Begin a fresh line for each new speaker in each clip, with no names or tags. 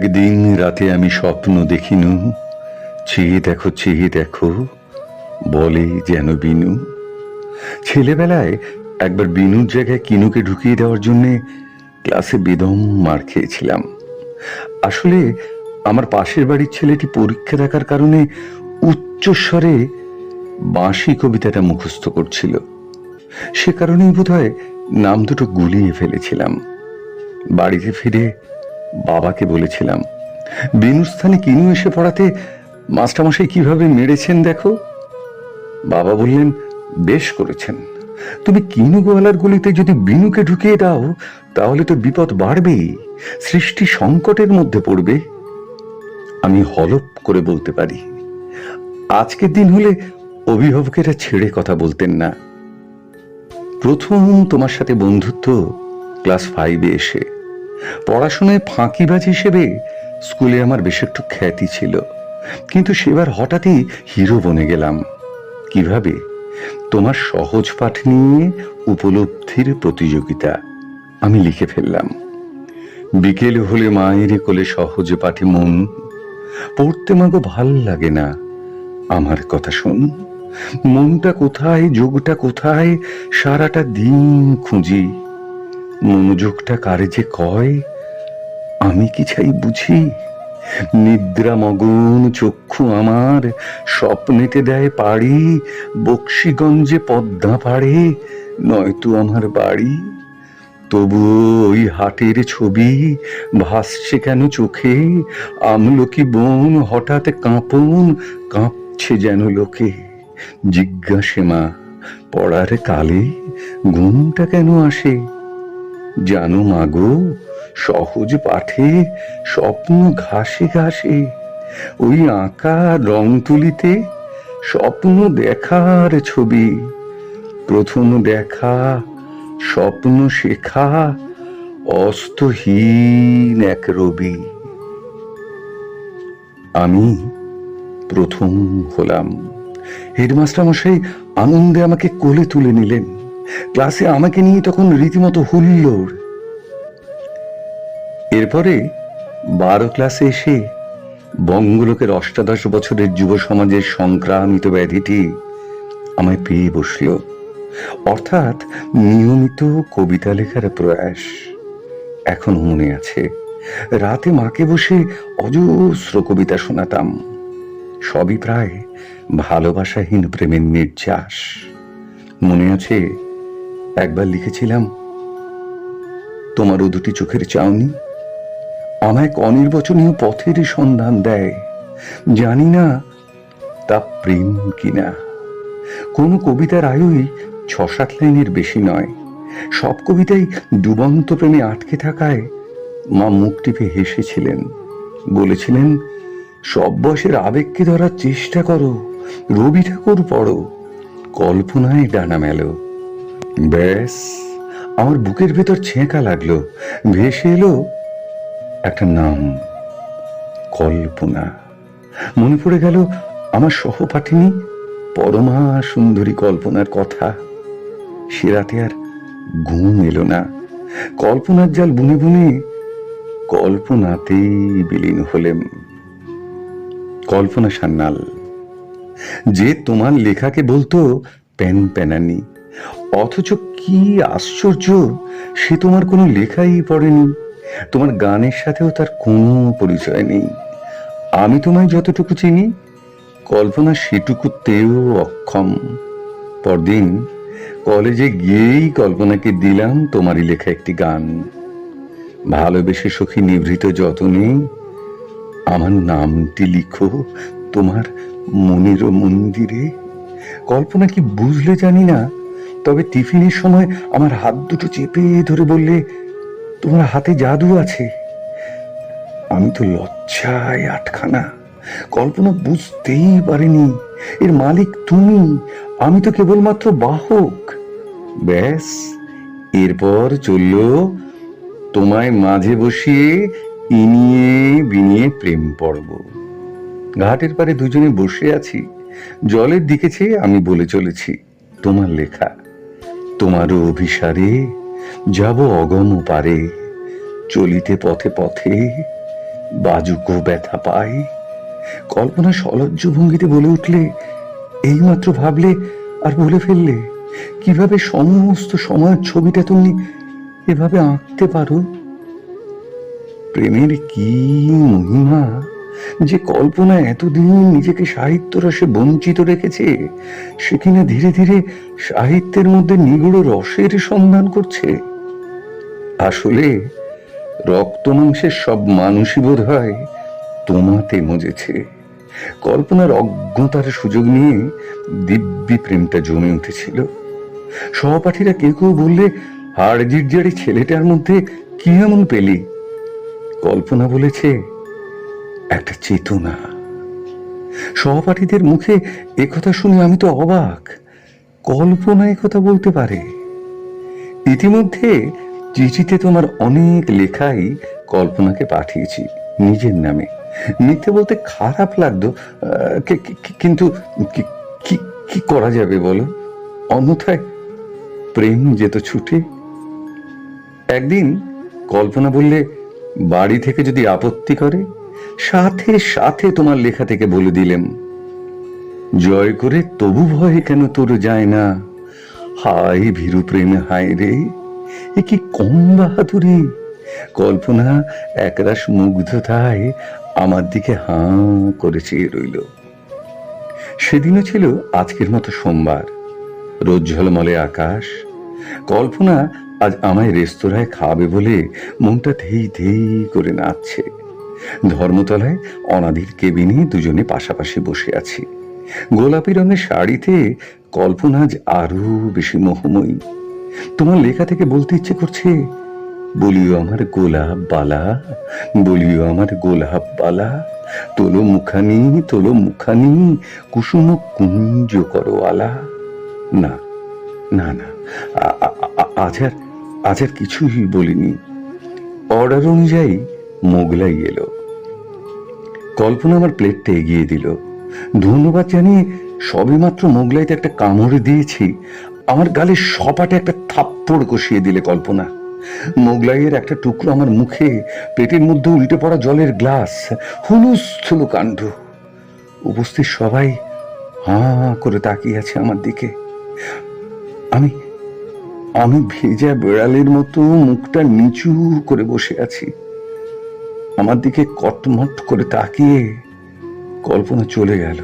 একদিন রাতে আমি স্বপ্ন দেখিনু চেয়ে দেখো চেয়ে দেখো, বলে যেন বিনু। ছেলেবেলায় একবার বিনুর জায়গায় কিনুকে ঢুকিয়ে দেওয়ার জন্যে ক্লাসে বেদম মার খেয়েছিলাম। আসলে আমার পাশের বাড়ির ছেলেটি পরীক্ষা দেখার কারণে উচ্চস্বরে বাঁশি কবিতাটা মুখস্থ করছিল। সে কারণেই বোধহয় নাম দুটো গুলিয়ে ফেলেছিলাম। বাড়িতে ফিরে বাবাকে বলেছিলাম বিনুর স্থানে কিনু এসে পড়াতে মাস্টারমশাই কীভাবে মেরেছেন দেখো? বাবা বললেন, বেশ করেছেন। তুমি কিনু গোয়ালার গলিতে যদি বিনুকে ঢুকিয়ে দাও, তাহলে তো বিপদ বাড়বেই সৃষ্টি সংকটের মধ্যে পড়বে। আমি হলপ করে বলতে পারি, আজকের দিন হলে অভিভাবকেরা ছেড়ে কথা বলতেন না। প্রথম তোমার সাথে বন্ধুত্ব ক্লাস ফাইভে এসে পড়াশোনায় ফাঁকিবাজ হিসেবে স্কুলে আমার বেশ একটু খ্যাতি ছিল। কিন্তু সেবার হঠাৎই হিরো বনে গেলাম। কীভাবে? তোমার সহজ পাঠ নিয়ে উপলব্ধির প্রতিযোগিতা আমি লিখে ফেললাম। বিকেল হলে মায়ের কোলে সহজে পাঠে মন, পড়তে মাগো ভালো লাগে না আমার কথা শোন। মনটা কোথায়, যোগটা কোথায়, সারাটা দিন খুঁজি। মনোযোগটা কারে যে কয়, আমি কি চাই বুঝি? নিদ্রা মগন চক্ষু আমার, স্বপ্নেতে দেয় পাড়ি, বক্সিগঞ্জে পদ্মা পাড়ে, নয়তো আমার বাড়ি। তবু ওই হাটের ছবি ভাসছে কেন চোখে? আমলকি বোন হঠাৎ কাঁপন, কাঁপছে যেন লোকে। জিজ্ঞাসে মা, পড়ার কালে ঘুমটা কেন আসে? জানো মাগো সহজ পাঠে স্বপ্ন ঘাসে ঘাসে। ওই আঁকা রং তুলিতে স্বপ্ন দেখার ছবি। প্রথম দেখা, স্বপ্ন শেখা অস্তহীন এক রবি। আমি প্রথম হলাম। হেডমাস্টার মশাই আনন্দে আমাকে কোলে তুলে নিলেন। ক্লাসে আমাকে নিয়ে তখন রীতিমতো হুল্লোড়। এরপরে বারো ক্লাসে এসে বঙ্গলোকের অষ্টাদশ বছরের যুব সমাজের সংক্রামিত ব্যাধিটি আমায় পেয়ে বসল। অর্থাৎ নিয়মিত কবিতা লেখার প্রয়াস এখন মনে আছে। রাতে মাকে বসে অজস্র কবিতা শোনাতাম। সবই প্রায় ভালোবাসাহীন প্রেমের নির্যাস। মনে আছে একবার লিখেছিলাম, তোমারও দুটি চোখের চাউনি। আমায় অনির্বচনীয় পথের সন্ধান দেয়। জানি না তা প্রেম কিনা। কোনো কবিতার আয়ুই ছ সাত লাইনের বেশি নয়। সব কবিতাই ডুবন্ত প্রেমে আটকে থাকায় মা মুখ টিপে হেসেছিলেন। বলেছিলেন, সব বয়সের আবেগকে ধরার চেষ্টা করো, রবি ঠাকুর পড়ো, কল্পনায় ডানা মেলো। ব্যাস, আমার বুকের ভেতর ছেঁকা লাগল। ভেসে এলো একটা নাম, কল্পনা। মনে পড়ে গেল আমার সহপাঠিনী পরমা সুন্দরী কল্পনার কথা। সে রাতে আর ঘুম এলো না। কল্পনার জাল বুনে বুনে কল্পনাতেই বিলীন হলেম। কল্পনা সান্যাল, যে তোমার লেখাকে বলতো প্যান প্যানানি অথচ কি আশ্চর্য, সে তোমার কোনো লেখাই পড়েনি। তোমার গানের সাথেও তার কোনো পরিচয় নেই। আমি তোমায় যতটুকু চিনি, কল্পনা সেটুকুতেও অক্ষম। পরদিন কলেজে গিয়েই কল্পনাকে দিলাম তোমারই লেখা একটি গান। ভালোবেসে সখী নিভৃত যতনে, আমার নামটি লিখো তোমার মনের মন্দিরে। কল্পনা কি বুঝলে জানি না তবে টিফিনের সময় আমার হাত দুটো চেপে ধরে বললে, তোমার হাতে জাদু আছে। আমি তো লজ্জায় আটখানা। কল্পনা বুঝতেই পারিনি। এর মালিক তুমি। আমি তো কেবলমাত্র বাহক। ব্যাস, এরপর চলল তোমায় মাঝে বসিয়ে ইনিয়ে বিনিয়ে প্রেম পড়ব ঘাটের পারে দুজনে বসে আছি। জলের দিকে চেয়ে আমি বলে চলেছি, তোমার লেখা তোমারও অভিসারে যাব অগম পারে, চলিতে পথে পথে বাজুকো ব্যথা পায়। কল্পনা সলজ্জ ভঙ্গিতে বলে উঠলে, এইমাত্র ভাবলে আর বলে ফেললে, কীভাবে সমস্ত সময়ের ছবিটা তুমি এভাবে আঁকতে পারো? প্রেমের কি মহিমা যে কল্পনা এতদিন নিজেকে সাহিত্য রসে বঞ্চিত রেখেছে, সে কিনা ধীরে ধীরে সাহিত্যের মধ্যে নিগুড় রসের সন্ধান করছে। আসলে রক্ত মাংসের সব মানুষই বোধ হয় তোমাতে মজেছে। কল্পনার অজ্ঞতার সুযোগ নিয়ে দিব্যি প্রেমটা জমে উঠেছিল। সহপাঠীরা কেউ কেউ বললে, হাড় জিরজারি ছেলেটার মধ্যে কি এমন পেলি? কল্পনা বলেছে একটা চেতনা। সহপাঠীদের মুখে একথা শুনে আমি তো অবাক। কল্পনা কথা বলতে পারে। ইতিমধ্যে চিঠিতে তোমার অনেক লেখাই কল্পনাকে পাঠিয়েছি, নিজের নামে। মিথ্যে বলতে খারাপ লাগতো কিন্তু কি করা যাবে বলো? অন্যথায় প্রেম যেত ছুটে। একদিন কল্পনা বললে, বাড়ি থেকে যদি আপত্তি করে সাথে সাথে তোমার লেখা থেকে বলে দিলেম। জয় করে তবু ভয়ে কেন তোর যায় না? হায় ভীরু প্রেমে, হায় রে, এ কি কম বাহাদুরি। কল্পনা একরাশ মুগ্ধতায় আমার দিকে হাঁ করে চেয়ে রইল। সেদিনও ছিল আজকের মতো সোমবার। রোজ ঝলমলে আকাশ। কল্পনা আজ আমায় রেস্তোরাঁয় খাবে বলে মনটা ধেই ধেই করে নাচছে। ধর্মতলায় অনাদির কেবিনে দুজনে পাশাপাশি বসে আছি। গোলাপি রঙের শাড়িতে কল্পনা আরও বেশি মোহময়ী। তোমার লেখা থেকে বলতে ইচ্ছে করছে, বলিও আমার গোলাপ বালা, বলিও আমার গোলাপ বালা, তোলো মুখানি তোলো মুখানি, কুসুম কুঞ্জ করো আলা। না না না আজ আর আজ আর কিছুই বলিনি। অর্ডার অনুযায়ী মোগলাই এলো কল্পনা আমার প্লেটটা এগিয়ে দিল। ধন্যবাদ জানিয়ে সবেমাত্র মোগলাইতে একটা কামড় দিয়েছি। আমার গালে সপাটে একটা থাপ্পড় কষিয়ে দিলে কল্পনা। মোগলাইয়ের একটা টুকরো আমার মুখে, পেটের মধ্যে উল্টে পড়া জলের গ্লাস হুলুস্থুলু কাণ্ড। উপস্থিত সবাই হাঁ করে তাকিয়ে আছে আমার দিকে। আমি আমি ভেজা বেড়ালের মতো মুখটা নিচু করে বসে আছি। আমার দিকে কটমট করে তাকিয়ে কল্পনা চলে গেল।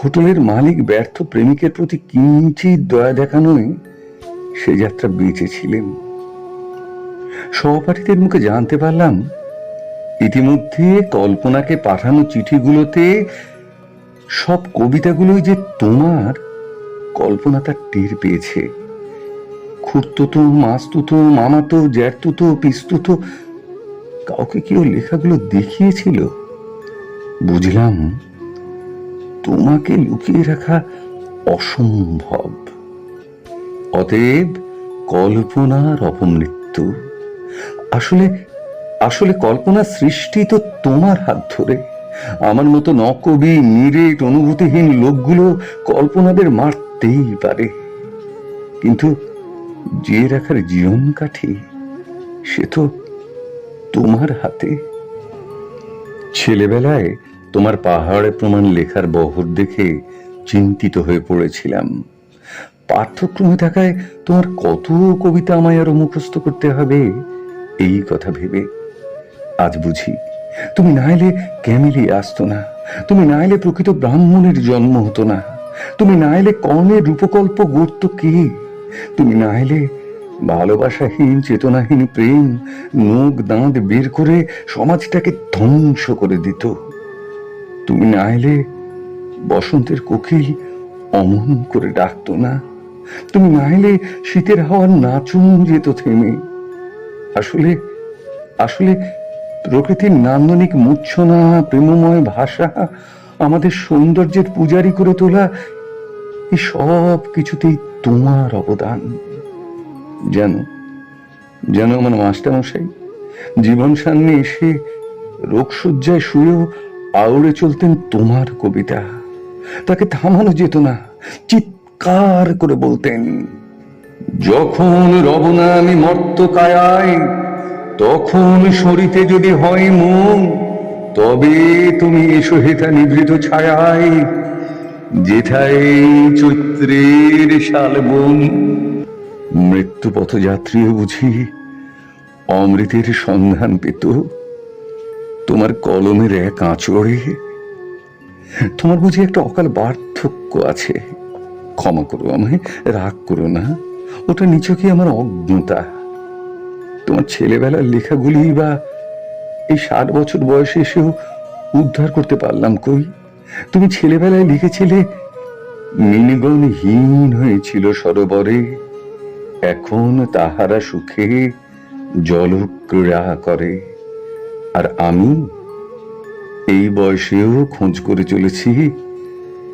হোটেলের মালিক ব্যর্থ প্রেমিকের প্রতি কিঞ্চিত দয়া দেখানোই সে যাত্রা বেঁচেছিলেন সহপাঠীদের মুখে জানতে পারলাম, ইতিমধ্যে কল্পনাকে পাঠানো চিঠিগুলোতে সব কবিতাগুলোই যে তোমার, কল্পনা তার টের পেয়েছে। খুঁড়তুতো, মাস্তুতো, মামাতো, জ্যাঠতুতো, পিস্তুতো কাউকে কেউ লেখাগুলো দেখিয়েছিল? বুঝলাম তোমাকে লুকিয়ে রাখা অসম্ভব। অতএব কল্পনার অপমৃত্যু। আসলে আসলে কল্পনা সৃষ্টি তো তোমার হাত ধরে। আমার মতো নকবি, নিরেট, অনুভূতিহীন লোকগুলো কল্পনাদের মারতেই পারে। কিন্তু যে রাখার জীবন কাঠি সে তো তোমার হাতে? ছেলেবেলায় তোমার পাহাড়ে প্রমাণ লেখার বহর দেখে চিন্তিত হয়ে পড়েছিলাম। পাঠ্যক্রমে থাকায় তোমার কত কবিতা আমায় আরও মুখস্থ করতে হবে, এই কথা ভেবে। আজ বুঝি, তুমি না এলে ক্যামেলি আসতো না, তুমি না এলে প্রকৃত ব্রাহ্মণের জন্ম হতো না, তুমি না এলে কর্ণের রূপকল্প গড়ত কে, তুমি না এলে ভালোবাসাহীন চেতনাহীন প্রেম নখ দাঁত বের করে সমাজটাকে ধ্বংস করে দিত। তুমি না এলে বসন্তের কোকিল অমন করে ডাকতো না। তুমি না এলে শীতের হাওয়ার নাচুন যেত থেমে। আসলে আসলে প্রকৃতির নান্দনিক মূর্ছনা প্রেমময় ভাষা, আমাদের সৌন্দর্যের পূজারি করে তোলা এই সব কিছুতেই তোমার অবদান। যেন যেন আমার মাস্টারমশাই জীবন সামনে এসে রোগসজ্জায় শুয়েও আউড়ে চলতেন তোমার কবিতা। তাকে থামানো যেত না, চিৎকার করে বলতেন, যখন রবনা আমি মর্ত কায়ায়, তখন সরিতে যদি হয় মন, তবে তুমি এসো হেথা নিভৃত ছায়ায়, যেথায় চৈত্রের শালবন মৃত্যু পথযাত্রীও বুঝি অমৃতের সন্ধান পেত। তোমার কলমের এক আঁচড়ে তোমার বুঝি একটা অকাল বার্ধক্য আছে। ক্ষমা করো আমায়, রাগ করো না। ওটা নিচকে আমার অজ্ঞতা। তোমার ছেলেবেলার লেখাগুলি বা এই ষাট বছর বয়সে এসেও উদ্ধার করতে পারলাম কই? তুমি ছেলেবেলায় লিখেছিলে মিনিগণ হীন হয়েছিল সরোবরে। এখন তাহারা সুখে জলক্রীড়া করে। আর আমি এই বয়সেও খোঁজ করে চলেছি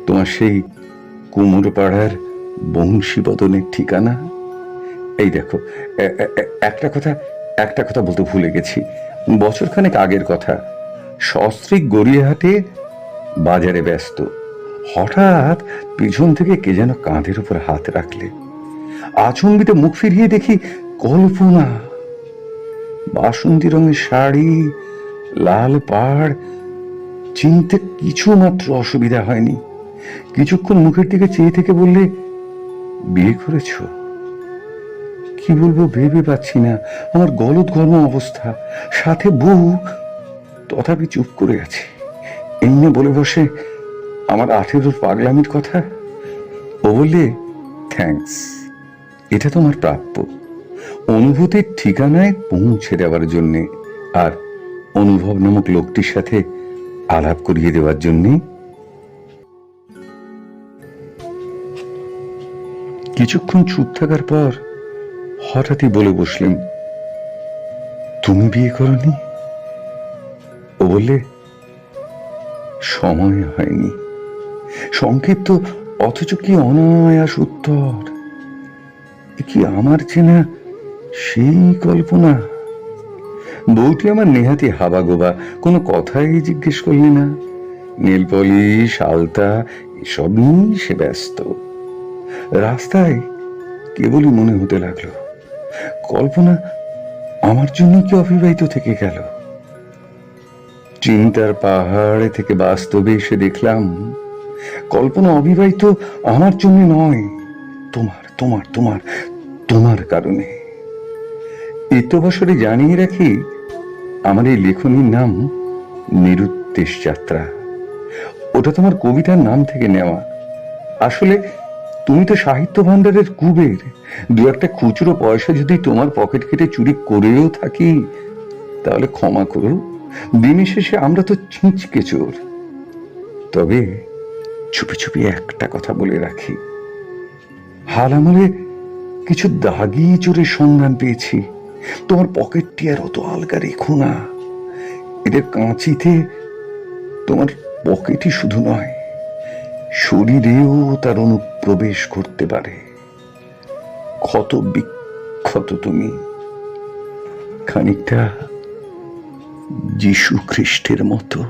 তোমার সেই কুমোর পাড়ার বংশীবদনের ঠিকানা। এই দেখো একটা কথা একটা কথা বলতে ভুলে গেছি। বছরখানেক আগের কথা। সস্ত্রিক গড়িয়াহাটে বাজারে ব্যস্ত। হঠাৎ পিছন থেকে কে যেন কাঁধের উপর হাত রাখলে। আচম্বিতে মুখ ফিরিয়ে দেখি কল্পনা। বাসন্তী রঙের শাড়ি, লাল পাড়, চিনতে কিছু মাত্র অসুবিধা হয়নি। কিছুক্ষণ মুখের দিকে চেয়ে থেকে বললে, বিয়ে করেছ? কি বলব ভেবে পাচ্ছি না। আমার গলদ গরম অবস্থা। সাথে বউ, তথাপি চুপ করে আছে। এমনি বলে বসে আমার আঠেরোর পাগলামির কথা। ও বললে, থ্যাঙ্কস। এটা তোমার প্রাপ্য। অনুভূতির ঠিকানায় পৌঁছে দেওয়ার জন্যে আর অনুভব নামক লোকটির সাথে আলাপ করিয়ে দেওয়ার জন্যে। কিছুক্ষণ চুপ থাকার পর হঠাৎই বলে বসলেন, তুমি বিয়ে করনি? ও বললে, সময় হয়নি। সংক্ষিপ্ত, অথচ কি অনায়াস উত্তর। কি আমার চেনা সেই কল্পনা? বউটি আমার নেহাতি হাবা গোবা কোনো কথাই জিজ্ঞেস করলি না। নীল পলিশ, আলতা এসব নিয়েই সে ব্যস্ত। রাস্তায় কেবলই মনে হতে লাগল, কল্পনা আমার জন্য কি অবিবাহিত থেকে গেল? চিন্তার পাহাড়ে থেকে বাস্তবে এসে দেখলাম, কল্পনা অবিবাহিত আমার জন্য নয়। তোমার তোমার তোমার তোমার কারণে। এত বছরে জানিয়ে রাখি, আমার এই লেখনীর নাম নিরুদ্দেশ যাত্রা। ওটা তোমার কবিতার নাম থেকে নেওয়া। আসলে তুমি তো সাহিত্য ভাণ্ডারের কুবের। দু একটা খুচরো পয়সা যদি তোমার পকেট কেটে চুরি করেও থাকি, তাহলে ক্ষমা করো। দিনের শেষে আমরা তো ছিঁচকে চোর। তবে চুপি চুপি একটা কথা বলে রাখি। হাল আমলে কিছু দাগি চোরের সন্ধান পেয়েছি। তোমার পকেটটি আর অত আলগা রেখো না। এদের কাঁচিতে তোমার পকেটই শুধু নয়, শরীরেও তার অনুপ্রবেশ করতে পারে। ক্ষত বিক্ষত তুমি। খানিকটা যীশু খ্রিস্টের মতো।